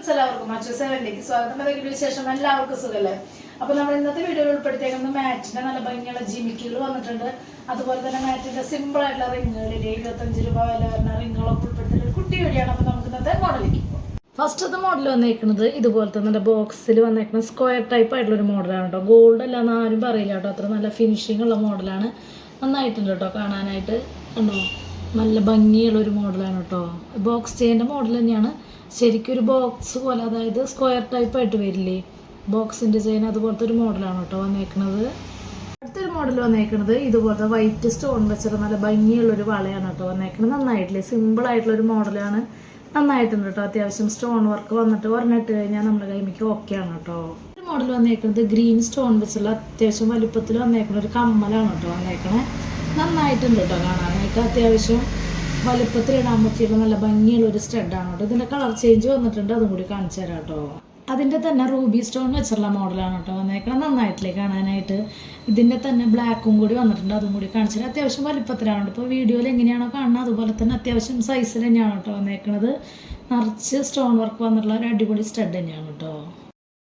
Friends എല്ലാവർക്കും. അച്ഛൻ സെവനിലേക്ക് സ്വാഗതം. അതൊക്കെ വിശേഷം എല്ലാവർക്കും സുഖല്ലേ? അപ്പൊ നമ്മൾ ഇന്നത്തെ വീഡിയോയിൽ ഉൾപ്പെടുത്തിയേക്കുന്നത് മാറ്റിന്റെ നല്ല ഭംഗിയുള്ള ജിമിക്കുകൾ വന്നിട്ടുണ്ട്. അതുപോലെ തന്നെ മാറ്റിന്റെ സിമ്പിൾ ആയിട്ടുള്ള റിങ്ങുകൾ ഇരുപത്തഞ്ച് രൂപ വില വരുന്ന റിങ്ങുകളൊക്കെ ഉൾപ്പെടുത്തിയിട്ട് കുട്ടി വഴിയാണ് അപ്പൊ നമുക്ക് ഇന്നത്തെ മോഡലിലേക്ക് ഫസ്റ്റത്തെ മോഡൽ വന്നേക്കുന്നത് ഇതുപോലത്തെ നല്ല ബോക്സിൽ വന്നേക്കുന്ന സ്ക്വയർ ടൈപ്പ് ആയിട്ടുള്ള ഒരു മോഡലാണ് കേട്ടോ. ഗോൾഡ് അല്ല എന്ന് ആരും പറയില്ല കേട്ടോ. അത്ര നല്ല ഫിനിഷിംഗ് ഉള്ള മോഡലാണ് നന്നായിട്ടുണ്ട് കേട്ടോ കാണാനായിട്ട്. കണ്ടോ? നല്ല ഭംഗിയുള്ള ഒരു മോഡലാണ് കേട്ടോ. ബോക്സ് ചെയിന്റെ മോഡൽ തന്നെയാണ്. ശരിക്കും ഒരു ബോക്സ് പോലെ അതായത് സ്ക്വയർ ടൈപ്പ് ആയിട്ട് വരില്ലേ? ബോക്സിന്റെ ചെയിൻ അതുപോലത്തെ ഒരു മോഡലാണ് കേട്ടോ വന്നേക്കുന്നത് അടുത്തൊരു മോഡൽ വന്നേക്കുന്നത് ഇതുപോലത്തെ വൈറ്റ് സ്റ്റോൺ വെച്ചിട്ട് നല്ല ഭംഗിയുള്ള ഒരു വളയാണ് കേട്ടോ വന്നേക്കുന്നത് നന്നായിട്ടില്ലേ? സിമ്പിൾ ആയിട്ടുള്ള ഒരു മോഡലാണ് നന്നായിട്ടുണ്ട് കേട്ടോ. അത്യാവശ്യം സ്റ്റോൺ വർക്ക് വന്നിട്ട് പറഞ്ഞിട്ട് കഴിഞ്ഞാൽ നമ്മുടെ കൈമിക്ക് ആണ് കേട്ടോ. ഒരു മോഡൽ വന്നേക്കുന്നത് ഗ്രീൻ സ്റ്റോൺ വെച്ചുള്ള അത്യാവശ്യം വലുപ്പത്തിൽ വന്നേക്കുന്ന ഒരു കമ്മലാണ് കേട്ടോ വന്നേക്കണേ. നന്നായിട്ടുണ്ട് കേട്ടോ കാണാനായിട്ട് അത്യാവശ്യം വലിപ്പത്തിൽ ഇടാൻ പറ്റിയുള്ള നല്ല ഭംഗിയുള്ള ഒരു സ്റ്റഡാണ് കേട്ടോ ഇതിന്റെ കളർ ചേഞ്ച് വന്നിട്ടുണ്ട് അതും കൂടി കാണിച്ചു തരാം കേട്ടോ അതിന്റെ തന്നെ റൂബി സ്റ്റോൺ വെച്ചുള്ള മോഡലാണ് കേട്ടോ വന്നേക്കണം നന്നായിട്ടില്ലേ കാണാനായിട്ട്? ഇതിന്റെ തന്നെ ബ്ലാക്കും കൂടി വന്നിട്ടുണ്ട് അതും കൂടി കാണിച്ചു തരാം. അത്യാവശ്യം വലുപ്പത്തിലാണ് ഇപ്പോൾ വീഡിയോയിൽ എങ്ങനെയാണോ കാണുന്നത് അതുപോലെ തന്നെ അത്യാവശ്യം സൈസിൽ തന്നെയാണ് കേട്ടോ വന്നേക്കണത്. നിറച്ച് സ്റ്റോൺ വർക്ക് വന്നിട്ടുള്ള ഒരു അടിപൊളി സ്റ്റഡ് തന്നെയാണ് കേട്ടോ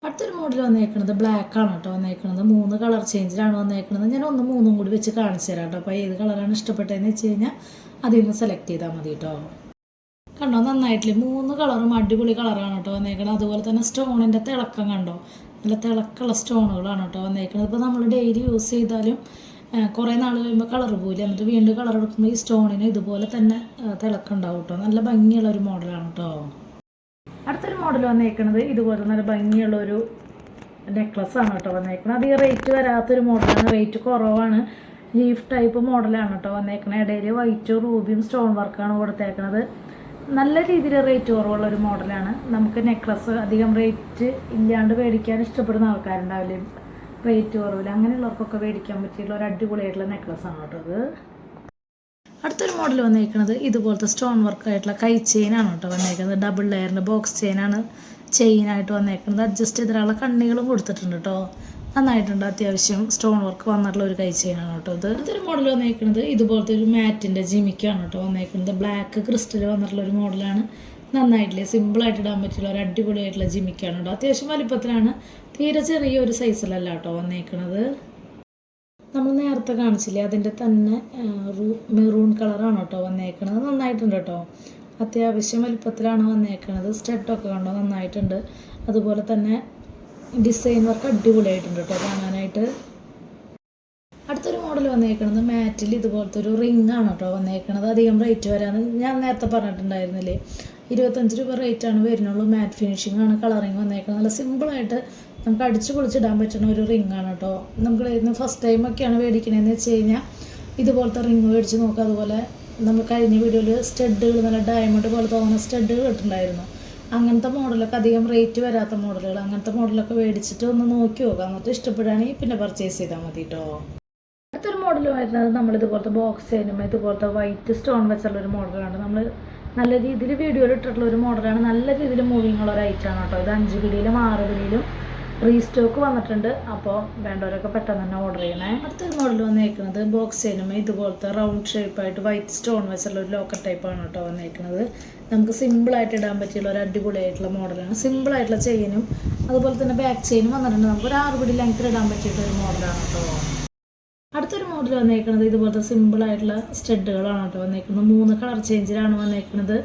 അടുത്തൊരു മോഡൽ വന്നേക്കുന്നത് ബ്ലാക്ക് ആണ് കേട്ടോ വന്നേക്കുന്നത് മൂന്ന് കളർ ചേഞ്ചിലാണ് വന്നേക്കുന്നത് ഞാൻ ഒന്ന് മൂന്നും കൂടി വെച്ച് കാണിച്ചു തരാം കേട്ടോ. അപ്പോൾ ഏത് കളറാണ് ഇഷ്ടപ്പെട്ടതെന്ന് വെച്ച് കഴിഞ്ഞാൽ അതിൽ നിന്ന് സെലക്ട് ചെയ്താൽ മതി കേട്ടോ. കണ്ടോ? നന്നായിട്ടില്ല? മൂന്ന് കളറും അടിപൊളി കളറാണ് കേട്ടോ വന്നേക്കുന്നത് അതുപോലെ തന്നെ സ്റ്റോണിന്റെ തിളക്കം കണ്ടോ? നല്ല തിളക്കമുള്ള സ്റ്റോണുകളാണ് കേട്ടോ വന്നേക്കുന്നത് ഇപ്പോൾ നമ്മൾ ഡെയിലി യൂസ് ചെയ്താലും കുറേ നാൾ കഴിയുമ്പോൾ കളർ പോയില്ല എന്നിട്ട് വീണ്ടും കളർ എടുക്കുമ്പോൾ ഈ സ്റ്റോണിന് ഇതുപോലെ തന്നെ ആ, തിളക്കം ഉണ്ടാവും കേട്ടോ. നല്ല ഭംഗിയുള്ള ഒരു മോഡലാണ് കേട്ടോ. അടുത്തൊരു മോഡൽ വന്നേക്കുന്നത് ഇതുപോലെ നല്ല ഭംഗിയുള്ള ഒരു നെക്ലസ് ആണ് കേട്ടോ വന്നേക്കുന്നത് അധികം റേറ്റ് വരാത്തൊരു മോഡലാണ് റേറ്റ് കുറവാണ്. ലീഫ് ടൈപ്പ് മോഡലാണ് കേട്ടോ വന്നേക്കുന്നത് ഇടയിൽ വൈറ്റ് റൂബിയും സ്റ്റോൺ വർക്കാണ് കൊടുത്തേക്കുന്നത് നല്ല രീതിയിൽ റേറ്റ് കുറവുള്ള ഒരു മോഡലാണ് നമുക്ക് നെക്ലസ് അധികം റേറ്റ് ഇല്ലാണ്ട് മേടിക്കാൻ ഇഷ്ടപ്പെടുന്ന ആൾക്കാരുണ്ടാവില്ലേ? റേറ്റ് കുറവില്ല അങ്ങനെയുള്ളവർക്കൊക്കെ മേടിക്കാൻ പറ്റിയുള്ള ഒരു അടിപൊളിയായിട്ടുള്ള നെക്ലസ് ആണ് കേട്ടോ അത്. അടുത്തൊരു മോഡൽ വന്നേക്കുന്നത് ഇതുപോലത്തെ സ്റ്റോൺ വർക്ക് ആയിട്ടുള്ള കൈ ചെയിനാണ് കേട്ടോ വന്നേക്കുന്നത് ഡബിൾ ലെയറിന്റെ ബോക്സ് ചെയിനാണ് ചെയിനായിട്ട് വന്നേക്കുന്നത് അഡ്ജസ്റ്റ് ചെയ്തിട്ടുള്ള കണ്ണികളും കൊടുത്തിട്ടുണ്ട് കേട്ടോ. നന്നായിട്ടുണ്ട് അത്യാവശ്യം സ്റ്റോൺ വർക്ക് വന്നിട്ടുള്ള ഒരു കൈ ചെയിനാണ് കേട്ടോ ഇത്. അടുത്തൊരു മോഡൽ വന്നേക്കുന്നത് ഇതുപോലത്തെ ഒരു മാറ്റിന്റെ ജിമിക്കാണ് കേട്ടോ വന്നേക്കുന്നത് ബ്ലാക്ക് ക്രിസ്റ്റൽ വന്നിട്ടുള്ള ഒരു മോഡലാണ് നന്നായിട്ടില്ലേ? സിമ്പിളായിട്ട് ഇടാൻ പറ്റിയുള്ള ഒരു അടിപൊളിയായിട്ടുള്ള ജിമിക്കാണ് കേട്ടോ. അത്യാവശ്യം വലിപ്പത്തിലാണ്. തീരെ ചെറിയ ഒരു സൈസിലല്ല കേട്ടോ വന്നേക്കുന്നത് നമ്മൾ നേരത്തെ കാണിച്ചില്ലേ അതിന്റെ തന്നെ മെറൂൺ കളറാണ് കേട്ടോ വന്നേക്കണത്. നന്നായിട്ടുണ്ട് കേട്ടോ. അത്യാവശ്യം വലുപ്പത്തിലാണ് വന്നേക്കണത്. സ്റ്റെട്ടൊക്കെ കണ്ടോ? നന്നായിട്ടുണ്ട്. അതുപോലെ തന്നെ ഡിസൈൻ വർക്ക് അടിപൊളിയായിട്ടുണ്ട് കേട്ടോ കാണാനായിട്ട്. അടുത്തൊരു മോഡൽ വന്നേക്കണത് മാറ്റിൽ ഇതുപോലത്തെ ഒരു റിംഗ് ആണ് കേട്ടോ വന്നേക്കണത്. അധികം റേറ്റ് വരാന്ന് ഞാൻ നേരത്തെ പറഞ്ഞിട്ടുണ്ടായിരുന്നില്ലേ? ഇരുപത്തഞ്ച് രൂപ റേറ്റ് ആണ് വരുന്നുള്ളൂ. മാറ്റ് ഫിനിഷിംഗ് ആണ് കളറിങ് വന്നേക്കുന്നത് നല്ല സിമ്പിളായിട്ട് നമുക്ക് അടിച്ചു പൊളിച്ചിടാൻ പറ്റുന്ന ഒരു റിംഗ് ആണ് കേട്ടോ നമ്മൾ ഫസ്റ്റ് ടൈം ഒക്കെയാണ് മേടിക്കണതെന്ന് വെച്ച് കഴിഞ്ഞാൽ ഇതുപോലത്തെ റിംഗ് മേടിച്ച് നോക്കുക അതുപോലെ നമ്മൾ കഴിഞ്ഞ വീഡിയോയിൽ സ്റ്റഡുകൾ നല്ല ഡയമണ്ട് പോലെ തോന്നുന്ന സ്റ്റഡുകൾ ഇട്ടിട്ടുണ്ടായിരുന്നു. അങ്ങനത്തെ മോഡലൊക്കെ അധികം റേറ്റ് വരാത്ത മോഡലുകൾ അങ്ങനത്തെ മോഡലൊക്കെ മേടിച്ചിട്ട് ഒന്ന് നോക്കി നോക്കാം. എന്നിട്ട് ഇഷ്ടപ്പെടുകയാണെങ്കിൽ പിന്നെ പർച്ചേസ് ചെയ്താൽ മതി കേട്ടോ അടുത്തൊരു മോഡൽ വരുന്നത് നമ്മൾ ബോക്സ് ചെയ്യുമ്പോൾ ഇതുപോലത്തെ വൈറ്റ് സ്റ്റോൺ വെച്ചുള്ള ഒരു മോഡലാണ് നമ്മൾ നല്ല രീതിയിൽ വീഡിയോയിൽ ഇട്ടിട്ടുള്ള ഒരു മോഡലാണ് നല്ല രീതിയിൽ മൂവിങ്ങുള്ള ഒരു ഐറ്റമാണ് കേട്ടോ ഇത് അഞ്ച് പിടിയിലും ആറ് പിടിയിലും റീസ്റ്റോക്ക് വന്നിട്ടുണ്ട്. അപ്പോൾ വേണ്ടവരൊക്കെ പെട്ടെന്ന് തന്നെ ഓർഡർ ചെയ്യണേ. അടുത്ത മോഡൽ വന്നേക്കുന്നത് ബോക്സ് ചെയ്യുമ്പോൾ ഇതുപോലത്തെ റൗണ്ട് ഷേപ്പായിട്ട് വൈറ്റ് സ്റ്റോൺ വെച്ചുള്ള ഒരു ലോക്കർ ടൈപ്പാണ് കേട്ടോ വന്നേക്കുന്നത്. നമുക്ക് സിമ്പിളായിട്ട് ഇടാൻ പറ്റിയുള്ള ഒരു അടിപൊളിയായിട്ടുള്ള മോഡലാണ് സിമ്പിളായിട്ടുള്ള ചെയിനും അതുപോലെ തന്നെ ബാക്ക് ചെയിനും വന്നിട്ടുണ്ട്. നമുക്ക് ഒരു ആറ് പിടി ലെങ്ത്തിൽ ഇടാൻ പറ്റിയിട്ടുള്ള ഒരു മോഡലാണ് കേട്ടോ. അടുത്തൊരു മോഡൽ വന്നേക്കുന്നത് ഇതുപോലത്തെ സിമ്പിളായിട്ടുള്ള സ്റ്റഡുകളാണ് കേട്ടോ വന്നേക്കുന്നത്. മൂന്ന് കളർ ചേഞ്ചിലാണ് വന്നേക്കുന്നത്.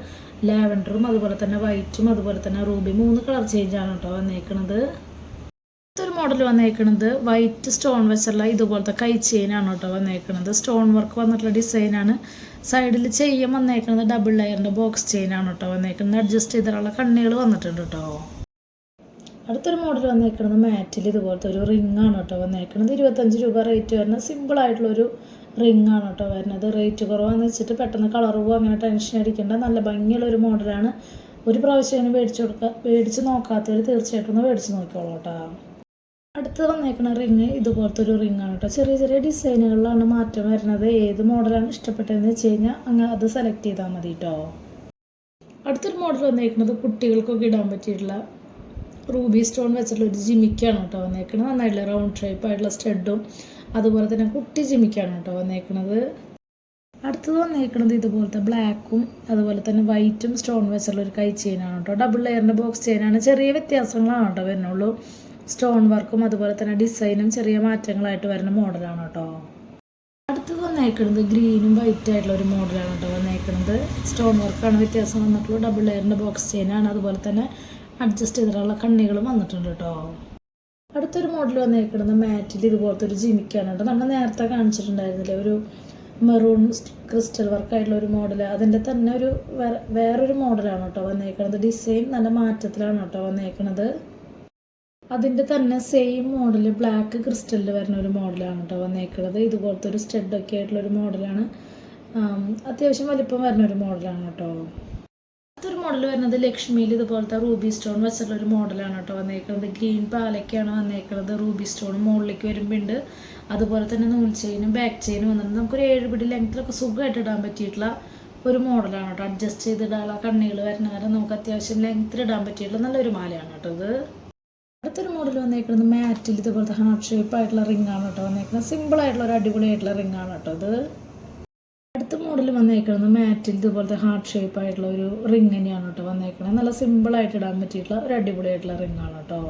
ലാവൻഡറും അതുപോലെ തന്നെ വൈറ്റും അതുപോലെ തന്നെ റൂബി മൂന്ന് കളർ ചേഞ്ചാണ് കേട്ടോ വന്നേക്കുന്നത്. മോഡൽ വന്നേക്കുന്നത് വൈറ്റ് സ്റ്റോൺ വെച്ചുള്ള ഇതുപോലത്തെ കൈ ചെയിനാണ് കേട്ടോ വന്നേക്കുന്നത് സ്റ്റോൺ വർക്ക് വന്നിട്ടുള്ള ഡിസൈനാണ് സൈഡിൽ ചെയ്യാൻ വന്നേക്കുന്നത് ഡബിൾ ലെയറിന്റെ ബോക്സ് ചെയിനാണ് കേട്ടോ വന്നേക്കുന്നത് അഡ്ജസ്റ്റ് ചെയ്തിട്ടുള്ള കണ്ണികൾ വന്നിട്ടുണ്ട് കേട്ടോ. അടുത്തൊരു മോഡൽ വന്നേക്കുന്നത് മാറ്റിൽ ഇതുപോലത്തെ ഒരു റിംഗ് ആണ് കേട്ടോ വന്നേക്കുന്നത് ഇരുപത്തഞ്ച് രൂപ റേറ്റ് വരുന്ന സിമ്പിൾ ആയിട്ടുള്ളൊരു റിംഗ് ആണ് കേട്ടോ വരുന്നത്. റേറ്റ് കുറവാന്ന് വെച്ചിട്ട് പെട്ടെന്ന് കളർ പോകും അങ്ങനെ ടെൻഷൻ അടിക്കേണ്ട. നല്ല ഭംഗിയുള്ള ഒരു മോഡലാണ് ഒരു പ്രാവശ്യം അതിന് മേടിച്ചു കൊടുക്കുക മേടിച്ച് നോക്കാത്തവർ തീർച്ചയായിട്ടും ഒന്ന് മേടിച്ച് നോക്കിക്കോളൂ കേട്ടോ. അടുത്ത് വന്നേക്കുന്ന റിങ് ഇതുപോലത്തെ ഒരു റിംഗ് ആണ് കേട്ടോ ചെറിയ ചെറിയ ഡിസൈനുകളിലാണ് മാറ്റം വരുന്നത്. ഏത് മോഡലാണ് ഇഷ്ടപ്പെട്ടതെന്ന് വെച്ച് കഴിഞ്ഞാൽ അങ്ങ് അത് സെലക്ട് ചെയ്താൽ മതി കേട്ടോ അടുത്തൊരു മോഡൽ വന്നേക്കുന്നത് കുട്ടികൾക്കൊക്കെ ഇടാൻ പറ്റിയിട്ടുള്ള റൂബി സ്റ്റോൺ വെച്ചിട്ടുള്ള ഒരു ജിമിക്കാണ് കേട്ടോ വന്നേക്കുന്നത് നന്നായിട്ടുള്ള റൗണ്ട് ഷേപ്പ് ആയിട്ടുള്ള സ്റ്റഡും അതുപോലെ തന്നെ കുട്ടി ജിമിക്കാണ് കേട്ടോ വന്നേക്കുന്നത് അടുത്തത് വന്നേക്കുന്നത് ഇതുപോലത്തെ ബ്ലാക്കും അതുപോലെ തന്നെ വൈറ്റും സ്റ്റോൺ വെച്ചുള്ള ഒരു കൈ ചെയിനാണ് കേട്ടോ ഡബിൾ ലെയറിന്റെ ബോക്സ് ചെയിനാണ് ചെറിയ വ്യത്യാസങ്ങളാണ് കേട്ടോ വരുന്നുള്ളൂ. സ്റ്റോൺ വർക്കും അതുപോലെ തന്നെ ഡിസൈനും ചെറിയ മാറ്റങ്ങളായിട്ട് വരുന്ന മോഡലാണ് കേട്ടോ. അടുത്തത് വന്നേക്കുന്നത് ഗ്രീനും വൈറ്റ് ആയിട്ടുള്ള ഒരു മോഡലാണ് കേട്ടോ വന്നേക്കുന്നത് സ്റ്റോൺ വർക്കാണ് വ്യത്യാസം വന്നിട്ടുള്ളൂ ഡബിൾ ലെയറിന്റെ ബോക്സ് ചെയിനാണ് അതുപോലെ തന്നെ അഡ്ജസ്റ്റ് ചെയ്തിട്ടുള്ള കണ്ണികളും വന്നിട്ടുണ്ട് കേട്ടോ. അടുത്തൊരു മോഡൽ വന്നേക്കുന്നത് മാറ്റിൽ ഇതുപോലത്തെ ഒരു ജിമിക്കാണ് കേട്ടോ. നമ്മൾ നേരത്തെ കാണിച്ചിട്ടുണ്ടായിരുന്നില്ലേ? ഒരു മെറൂൺ ക്രിസ്റ്റൽ വർക്ക് ആയിട്ടുള്ള ഒരു മോഡൽ അതിന്റെ തന്നെ ഒരു വേറെ വേറൊരു മോഡലാണ് കേട്ടോ വന്നേക്കുന്നത് ഡിസൈൻ നല്ല മാറ്റത്തിലാണ് കേട്ടോ വന്നേക്കുന്നത് അതിന്റെ തന്നെ സെയിം മോഡൽ ബ്ലാക്ക് ക്രിസ്റ്റലിൽ വരുന്ന ഒരു മോഡലാണ് കേട്ടോ വന്നേക്കുന്നത് ഇതുപോലത്തെ ഒരു സ്റ്റെഡൊക്കെ ആയിട്ടുള്ള ഒരു മോഡലാണ് അത്യാവശ്യം വലിപ്പം വരുന്ന ഒരു മോഡലാണ് കേട്ടോ അടുത്തൊരു മോഡൽ വരുന്നത് ലക്ഷ്മിയിൽ ഇതുപോലത്തെ റൂബി സ്റ്റോൺ വെച്ചിട്ടുള്ള ഒരു മോഡലാണ് കേട്ടോ വന്നേക്കുന്നത് ഗ്രീൻ പാലക്കാണ് വന്നേക്കുന്നത് റൂബി സ്റ്റോൺ മുകളിലേക്ക് വരുമ്പോണ്ട്. അതുപോലെ തന്നെ നൂൽ ചെയിനും ബാക്ക് ചെയിനും വന്നിട്ട് നമുക്കൊരു ഏഴ് പിടി ലെങ്ത്തിലൊക്കെ സുഖമായിട്ട് ഇടാൻ പറ്റിയിട്ടുള്ള ഒരു മോഡലാണ് കേട്ടോ അഡ്ജസ്റ്റ് ചെയ്തിടാനുള്ള കണ്ണികൾ വരുന്ന വരെ നമുക്ക് അത്യാവശ്യം ലെങ്ത്തിൽ ഇടാൻ പറ്റിയിട്ടുള്ള നല്ലൊരു മാലയാണ് കേട്ടോ ഇത്. അടുത്തൊരു മോഡൽ വന്നേക്കുന്നത് മാറ്റിൽ ഇതുപോലത്തെ ഹാർട്ട് ഷേപ്പ് ആയിട്ടുള്ള റിംഗ് ആണ് കേട്ടോ വന്നേക്കുന്നത്. സിമ്പിൾ ആയിട്ടുള്ള ഒരു അടിപൊളിയായിട്ടുള്ള റിംഗ് ആണ് കേട്ടോ ഇത്. അടുത്ത മോഡൽ വന്നേക്കുന്നത് മാറ്റിൽ ഇതുപോലത്തെ ഹാർട്ട് ഷേപ്പ് ആയിട്ടുള്ള ഒരു റിംഗ് തന്നെയാണ് കേട്ടോ വന്നേക്കുന്നത്. നല്ല സിമ്പിൾ ആയിട്ട് ഇടാൻ പറ്റിയിട്ടുള്ള ഒരു അടിപൊളിയായിട്ടുള്ള റിംഗ് ആണ് കേട്ടോ.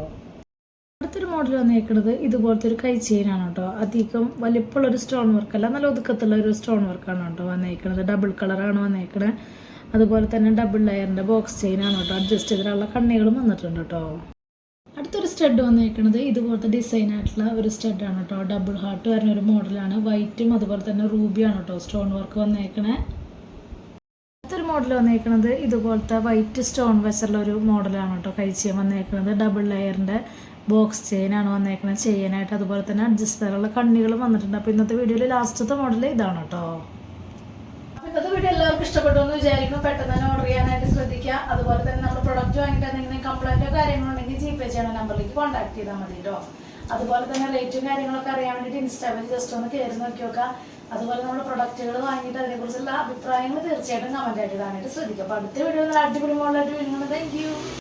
അടുത്തൊരു മോഡൽ വന്നേക്കുന്നത് ഇതുപോലത്തെ ഒരു കൈ ചെയിനാണ് കേട്ടോ. അധികം വലിപ്പമുള്ള ഒരു സ്റ്റോൺ വർക്ക് അല്ല നല്ല ഒതുക്കത്തുള്ള ഒരു സ്റ്റോൺ വർക്കാണ് കേട്ടോ വന്നേക്കുന്നത്. ഡബിൾ കളറാണ് വന്നേക്കുന്നത്. അതുപോലെ തന്നെ ഡബിൾ ലെയറിന്റെ ബോക്സ് ചെയിനാണ് കേട്ടോ. അഡ്ജസ്റ്റ് ചെയ്തിട്ടുള്ള കണ്ണികളും വന്നിട്ടുണ്ട് കേട്ടോ. അടുത്തൊരു സ്റ്റഡ് വന്നേക്കുന്നത് ഇതുപോലത്തെ ഡിസൈൻ ആയിട്ടുള്ള ഒരു സ്റ്റഡാണ് കേട്ടോ ഡബിൾ ഹാർട്ട് വരുന്ന ഒരു മോഡലാണ് വൈറ്റും അതുപോലെ തന്നെ റൂബിയാണ് കേട്ടോ സ്റ്റോൺ വർക്ക് വന്നേക്കണേ. അടുത്തൊരു മോഡൽ വന്നേക്കുന്നത് ഇതുപോലത്തെ വൈറ്റ് സ്റ്റോൺ വെച്ചുള്ള ഒരു മോഡലാണ് കേട്ടോ കഴിച്ചാൻ വന്നേക്കുന്നത് ഡബിൾ ലെയറിന്റെ ബോക്സ് ചെയിനാണ് വന്നേക്കുന്നത് ചെയ്യാനായിട്ട് അതുപോലെ തന്നെ അഡ്ജസ്റ്റ് ചെയ്യാനുള്ള കണ്ണികളും വന്നിട്ടുണ്ട്. അപ്പോൾ ഇന്നത്തെ വീഡിയോയിൽ ലാസ്റ്റത്തെ മോഡൽ ഇതാണ് കേട്ടോ ഇന്നത്തെ വീഡിയോ എല്ലാവർക്കും ഇഷ്ടപ്പെട്ടു എന്ന് വിചാരിക്കുന്നു. പെട്ടെന്ന് തന്നെ ഓർഡർ ചെയ്യാനായിട്ട് ശ്രദ്ധിക്കുക. അതുപോലെ തന്നെ നമ്മൾ പ്രൊഡക്റ്റ് വാങ്ങിയിട്ട് എന്തെങ്കിലും കംപ്ലൈന്റോ കാര്യങ്ങളോ ഉണ്ടെങ്കിൽ ജി പേ ചെയ്യണ നമ്പറിലേക്ക് കോൺടാക്ട് ചെയ്താൽ മതി കേട്ടോ അതുപോലെ തന്നെ റേറ്റും കാര്യങ്ങളൊക്കെ അറിയാൻ വേണ്ടിയിട്ട് ഇൻസ്റ്റാഗ്രാമിൽ ജസ്റ്റ് ഒന്ന് കയറി നോക്കി നോക്കുക. അതുപോലെ നമ്മൾ പ്രൊഡക്റ്റുകൾ വാങ്ങിയിട്ട് അതിനെക്കുറിച്ചുള്ള അഭിപ്രായങ്ങൾ തീർച്ചയായിട്ടും കമന്റ് ആയിട്ട് ഇടാനായിട്ട് ശ്രദ്ധിക്കുക. അപ്പോൾ അടുത്ത വീഡിയോ അടിപൊളി മോളായിട്ട് വരുന്നത് താങ്ക്